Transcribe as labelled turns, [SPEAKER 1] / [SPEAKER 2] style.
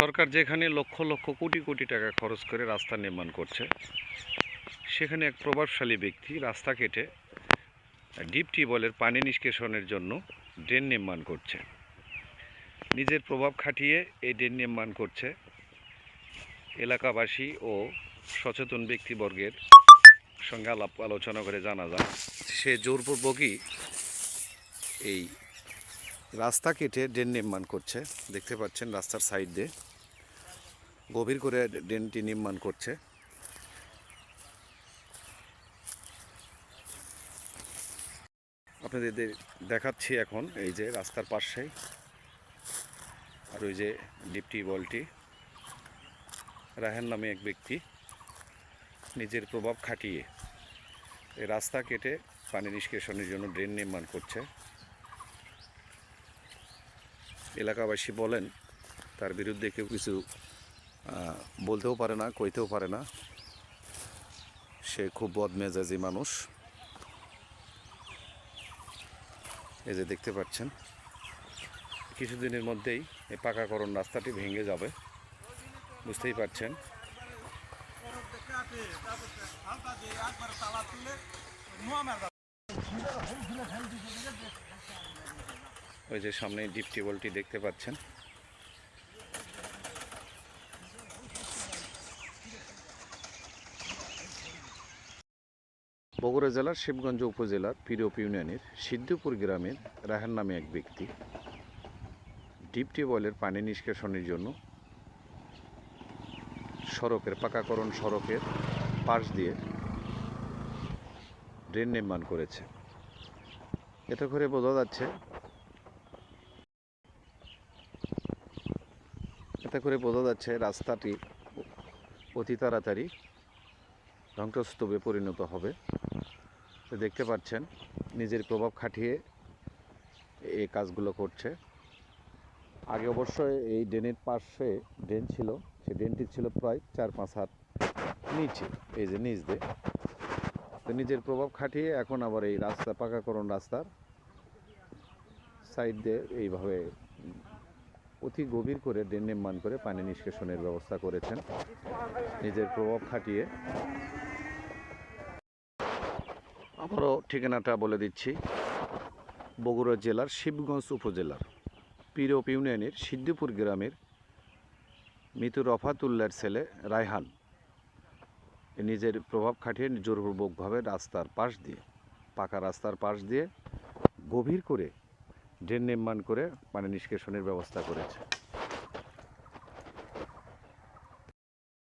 [SPEAKER 1] সরকার যেখানে লক্ষ লক্ষ কোটি কোটি টাকা খরচ করে রাস্তা নির্মাণ করছে, সেখানে এক প্রভাবশালী ব্যক্তি রাস্তা কেটে ডিপ টিউবওয়েলের পানি নিষ্কাশনের জন্য ড্রেন নির্মাণ করছে। নিজের প্রভাব খাটিয়ে এই ড্রেন নির্মাণ করছে এলাকাবাসী ও সচেতন ব্যক্তিবর্গের সঙ্গে আলাপ আলোচনা করে জানা যায়। সে জোরপূর্বকই এই রাস্তা কেটে ড্রেন নির্মাণ করছে। দেখতে পাচ্ছেন রাস্তার সাইড দিয়ে। গভীর করে ড্রেনটি নির্মাণ করছে। আপনাদের দেখাচ্ছি এখন এই যে রাস্তার পাশেই আর ওই যে ডিপটি বলটি। রাহেন নামে এক ব্যক্তি নিজের প্রভাব খাটিয়ে রাস্তা কেটে পানি নিষ্কাশনের জন্য ড্রেন নির্মাণ করছে। এলাকাবাসী বলেন, তার বিরুদ্ধে কেউ কিছু বলতেও পারে না, কইতেও পারে না। সে খুব বদমেজাজি মানুষ। এই যে দেখতে পাচ্ছেন, কিছুদিনের মধ্যেই এই পাকাকরণ রাস্তাটি ভেঙে যাবে। বুঝতেই পারছেন। ওই যে সামনে ডিপ টিউবওয়েলটি দেখতে পাচ্ছেন। বগুড়া জেলার শিবগঞ্জ উপজেলার পিরোপ ইউনিয়নের সিদ্ধপুর গ্রামের রাহান নামে এক ব্যক্তি ডিপ টিউবওয়েলের পানি নিষ্কাশনের জন্য সড়কের পাকাকরণ সড়কের পাশ দিয়ে ড্রেন নির্মাণ করেছে। এতে করে বোঝা যাচ্ছে এতে করে বোঝা যাচ্ছে রাস্তাটি অতি তাড়াতাড়ি ধ্বংসস্তূপে পরিণত হবে। তো দেখতে পাচ্ছেন, নিজের প্রভাব খাটিয়ে এই কাজগুলো করছে। আগে অবশ্যই এই ড্রেনের পাশে ড্রেন ছিল সেই ড্রেনটি ছিল প্রায় চার পাঁচ হাত নিচে, এই যে নিচ দিয়ে। তো নিজের প্রভাব খাটিয়ে এখন আবার এই রাস্তা পাকাকরণ রাস্তার সাইড দিয়ে এইভাবে অতি গভীর করে ড্রেন নির্মাণ করে পানি নিষ্কাশনের ব্যবস্থা করেছেন। নিজের প্রভাব খাটিয়ে আবারও ঠিকানাটা বলে দিচ্ছি। বগুড়া জেলার শিবগঞ্জ উপজেলার পিরোপ ইউনিয়নের সিদ্ধিপুর গ্রামের মৃত রফাতুল্লার ছেলে রায়হান। নিজের প্রভাব খাটিয়ে জোরপূর্বকভাবে রাস্তার পাশ দিয়ে, পাকা রাস্তার পাশ দিয়ে গভীর করে ড্রেন নির্মাণ করে পানি নিষ্কাশনের ব্যবস্থা করেছে।